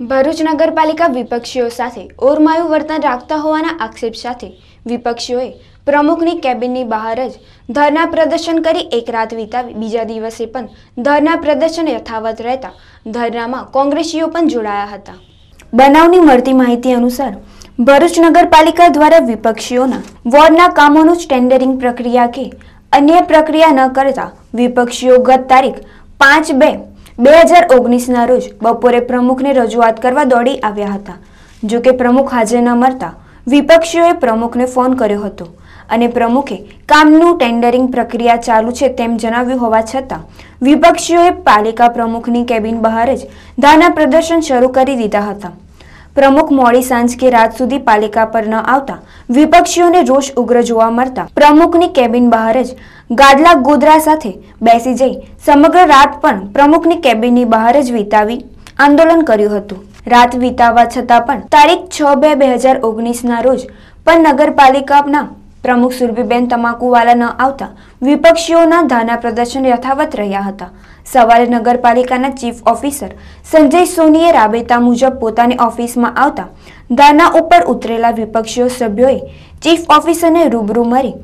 ભરૂચ નગરપાલિકા વિપક્ષીઓ સાથે ઓરમાયું વર્તન રાખતા હોવાના આક્ષેપ સાથે વિપક્ષીઓએ પ્રમુખની કેબિનની બહાર જ ધરના પ્રદર્શન કરી એક રાત વિતાવી. બીજા દિવસે પણ ધરના પ્રદર્શન યથાવત રહેતા ધરનામાં કોંગ્રેસીઓ પણ જોડાયા હતા. બનાવની મળતી માહિતી અનુસાર ભરૂચ નગરપાલિકા દ્વારા વિપક્ષીઓના વોર્ડના કામોનું ટેન્ડરિંગ પ્રક્રિયા કે અન્ય પ્રક્રિયા ન કરતા વિપક્ષીઓ ગત તારીખ પાંચ બે બે હજાર ઓગણીસના રોજ બપોરે પ્રમુખને રજૂઆત કરવા દોડી આવ્યા હતા. જો કે પ્રમુખ હાજર ન મળતા વિપક્ષીઓએ પ્રમુખને ફોન કર્યો હતો અને પ્રમુખે કામનું ટેન્ડરિંગ પ્રક્રિયા ચાલુ છે તેમ જણાવ્યું હોવા છતાં વિપક્ષીઓએ પાલિકા પ્રમુખની કેબિન બહાર જ ધારણા પ્રદર્શન શરૂ કરી દીધા હતા. પ્રમુખ મોડી સાંજ કે રાત સુધી પાલિકા પર ન આવતા વિપક્ષીઓને રોષ ઉગ્ર જોવા મળતા પ્રમુખની કેબિન બહાર જ ગાદલા ગોદરા સાથે બેસી જઈ સમગ્ર રાત પણ પ્રમુખની કેબિનની બહાર જ વિતાવી આંદોલન કર્યું હતું. રાત વિતાવવા છતાં પણ તારીખ છ બે બે હજાર ઓગણીસના રોજ પણ નગરપાલિકાના પ્રમુખ સુરભીબેન તમાકુવાલા ન આવતા વિપક્ષીઓના ધાના પ્રદર્શન યથાવત રહ્યા હતા. સવારે નગરપાલિકાના ચીફ ઓફિસર સંજય સોનીએ રાબેતા મુજબ પોતાની ઓફિસમાં આવતા ધાના ઉપર ઉતરેલા વિપક્ષીઓ સભ્યોએ ચીફ ઓફિસરને રૂબરૂ મળી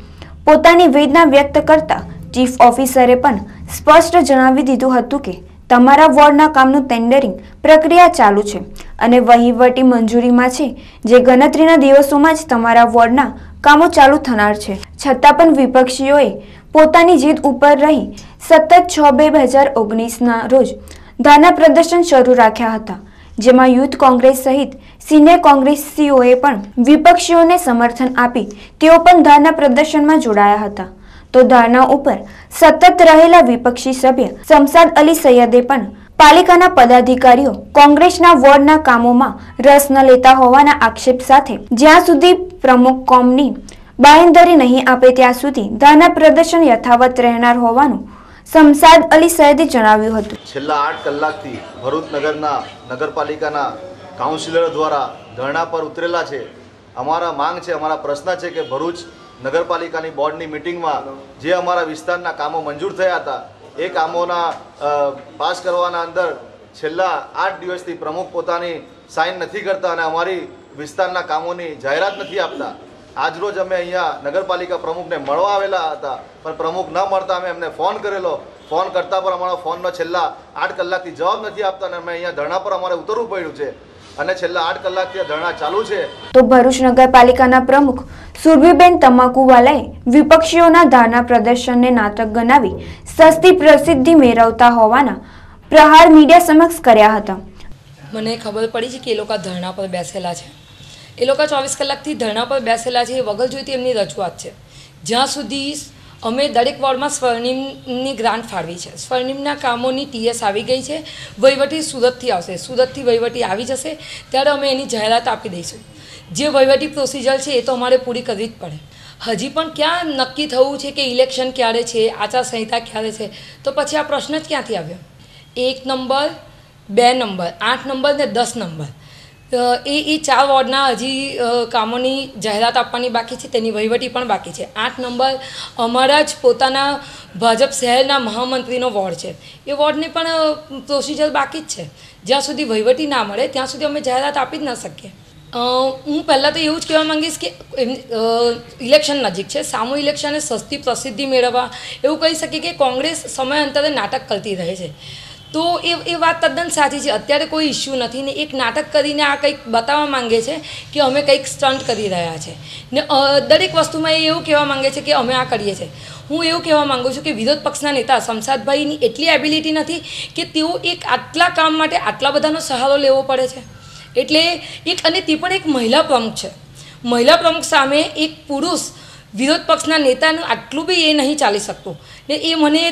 પોતાની વેદના વ્યક્ત કરતા ચીફ ઓફિસરે પણ સ્પષ્ટ જણાવી દીધું હતું કે તમારા વોર્ડના કામનું ટેન્ડરિંગ પ્રક્રિયા ચાલુ છે અને વહીવટી મંજૂરીમાં છે. જે ગણતરીના દિવસોમાં જ તમારા વોર્ડના કામો ચાલુ થનાર છે. છતાં પણ વિપક્ષીઓએ પોતાની જીદ ઉપર રહી સતત છ બે હજાર ઓગણીસના રોજ ધાના પ્રદર્શન શરૂ રાખ્યા હતા, જેમાં યુથ કોંગ્રેસ સહિત સિનિયર કોંગ્રેસીઓએ પણ વિપક્ષીઓને સમર્થન આપી તેઓ પણ ધારના પ્રદર્શનમાં જોડાયા હતા. તો ધારના ઉપર સતત રહેલા વિપક્ષી સભ્ય શમસાદ અલી સૈયદે પણ પાલિકાના પદાધિકારીઓ કોંગ્રેસના વોર્ડના કામોમાં રસ ન લેતા હોવાના આક્ષેપ સાથે જ્યાં સુધી પ્રમુખ કોમની બાંયધરી નહીં આપે ત્યાં સુધી ધરના પ્રદર્શન યથાવત રહેનાર હોવાનું સમસાદ અલી સૈદે જણાવ્યું હતું. છેલ્લા આઠ કલાકથી ભરૂચ નગરના નગરપાલિકાના કાઉન્સિલર દ્વારા ધરણા પર ઉતરેલા છે. અમારા માંગ છે, અમારા પ્રશ્ન છે કે ભરૂચ નગરપાલિકાની બોર્ડની મિટિંગમાં જે અમારા વિસ્તારના કામો મંજૂર થયા હતા એ કામોના પાસ કરવાના અંદર છેલ્લા આઠ દિવસથી પ્રમુખ પોતાની સાઇન નથી કરતા અને અમારી વિસ્તારના કામોની જાહેરાત નથી આપતા. આજરોજ અમે અહીંયા નગરપાલિકા પ્રમુખને મળવા આવેલા હતા, પણ પ્રમુખ ન મળતા અમે એમને ફોન કરેલો. ફોન કરતા પણ અમારો ફોનનો છેલ્લા આઠ કલાકથી જવાબ નથી આપતા અને અમે અહીંયા ધરણા પર અમારે ઉતરવું પડ્યું છે. અને છેલ્લા આઠ કલાકથી આ ધરણા ચાલુ છે. તો ભરૂચ નગરપાલિકાના પ્રમુખ સુરભીબેન તમાકુવાલાએ વિપક્ષીઓના ધારણા પ્રદર્શનને નાટક ગણાવી સસ્તી પ્રસિદ્ધિ મેળવતા હોવાના પ્રહાર મીડિયા સમક્ષ કર્યા હતા. મને ખબર પડી છે કે એ લોકો ધરણા પર બેસેલા છે. એ લોકો ચોવીસ કલાકથી ધરણા પર બેસેલા છે એ વગર જોઈતી એમની રજૂઆત છે. જ્યાં સુધી અમે દરેક વોર્ડમાં સ્વર્ણિમની ગ્રાન્ટ ફાળવી છે. સ્વર્ણિમના કામોની ટીએસ આવી ગઈ છે. વહીવટી સુરતથી આવશે. સુરતથી વહીવટી આવી જશે. ત્યારે અમે એની જાહેરાત આપી દઈશું. જે વહીવટી પ્રોસિજર છે એ તો અમારે પૂરી કરવી જ પડે. હજી પણ ક્યાં નક્કી થવું છે કે ઇલેક્શન ક્યારે છે? આચારસંહિતા ક્યારે છે? તો પછી આ પ્રશ્ન જ ક્યાંથી આવ્યો? એક નંબર, બે નંબર, આઠ નંબર ને દસ નંબર. એ એ ચાર વોર્ડના હજી કામોની જાહેરાત આપવાની બાકી છે, તેની વહીવટી પણ બાકી છે. આઠ નંબર, અમારા જ પોતાના ભાજપ શહેરના મહામંત્રીનો વોર્ડ છે. એ વોર્ડની પણ પ્રોસિજર બાકી જ છે. જ્યાં સુધી વહીવટી ના મળે, ત્યાં સુધી અમે જાહેરાત આપી જ ન શકીએ. હું પહેલાં તો એવું જ કહેવા માંગીશ કે ઇલેક્શન નજીક છે. સામૂહિક ઇલેક્શને સસ્તી પ્રસિદ્ધિ મેળવવા, એવું કહી શકીએ કે કોંગ્રેસ સમયાંતરે નાટક કરતી રહે છે. તો એ એ વાત તદ્દન સાચી છે. અત્યારે કોઈ ઇસ્યુ નથી ને એક નાટક કરીને આ કંઈક બતાવવા માંગે છે કે અમે કંઈક સ્ટન્ટ કરી રહ્યા છે. ને દરેક વસ્તુમાં એ એવું કહેવા માંગે છે કે અમે આ કરીએ છીએ હું એવું કહેવા માગું છું કે વિરોધ પક્ષના નેતા શમશાદભાઈની એટલી એબિલિટી નથી કે તેઓ એક આટલા કામ માટે આટલા બધાનો સહારો લેવો પડે છે. એટલે એક, અને તે પણ એક મહિલા પ્રમુખ છે. મહિલા પ્રમુખ સામે એક પુરુષ વિરોધ પક્ષના નેતાનું આટલું બી એ નહીં ચાલી શકતું. ને એ મને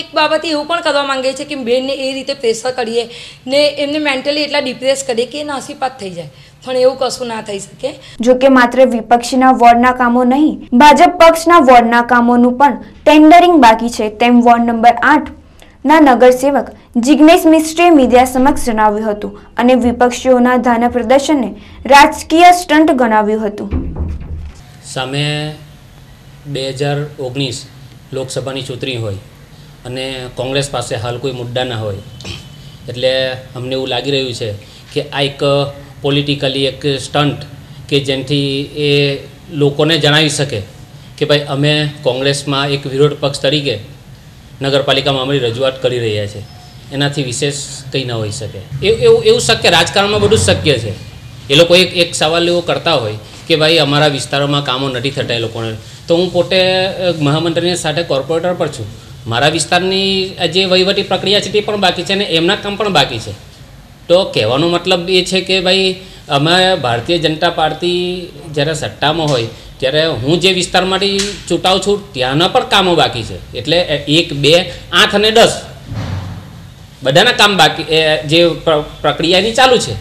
એક બાબતે એવું પણ કરવા માંગે છે કે બેનને એ રીતે પ્રેશર કરીએ, ને એમને મેન્ટલી એટલા ડિપ્રેસ કરીએ કે નાસીપાત થઈ જાય. પણ એવું કશું ના થઈ શકે. જો કે માત્ર વિપક્ષીના વોર્ડના કામો નહીં, ભાજપ પક્ષના વોર્ડના કામોનું પણ ટેન્ડરિંગ બાકી છે. તેમ વોર્ડ નંબર આઠ ના નગરસેવક જિગ્નેશ મિસ્ત્રીએ મીડિયા સમક્ષ જણાવ્યું હતું અને વિપક્ષીઓના ધાના પ્રદર્શનને રાજકીય સ્ટન્ટ ગણાવ્યું હતું. સામે બે હજાર ઓગણીસ લોકસભાની ચૂંટણી હોય અને કોંગ્રેસ પાસે હાલ કોઈ મુદ્દા ના હોય. એટલે અમને એવું લાગી રહ્યું છે કે આ એક પોલિટિકલી એક સ્ટન્ટ કે જેનાથી એ લોકોને જણાવી શકે કે ભાઈ અમે કોંગ્રેસમાં એક વિરોધ પક્ષ તરીકે નગરપાલિકામાં અમારી રજૂઆત કરી રહ્યા છે. એનાથી વિશેષ કંઈ ન હોઈ શકે. એવું એવું શક્ય રાજકારણમાં બધું શક્ય છે. એ લોકો એક એક સવાલ એવો કરતા હોય કે ભાઈ અમારા વિસ્તારોમાં કામો નથી થતા એ લોકોને. તો હું પોતે મહામંત્રીની સાથે કોર્પોરેટર પર છું. મારા વિસ્તારની જે વહીવટી પ્રક્રિયા છે તે પણ બાકી છે અને એમના કામ પણ બાકી છે. તો કહેવાનો મતલબ એ છે કે ભાઈ, અમે ભારતીય જનતા પાર્ટી જ્યારે સત્તામાં હોય, ત્યારે હું જે વિસ્તારમાંથી ચૂંટાઉં છું, ત્યાંના પણ કામો બાકી છે. એટલે એક, બે, આઠ અને દસ. બધાના કામ બાકી જે પ્ર- પ્રક્રિયા એની ચાલુ છે.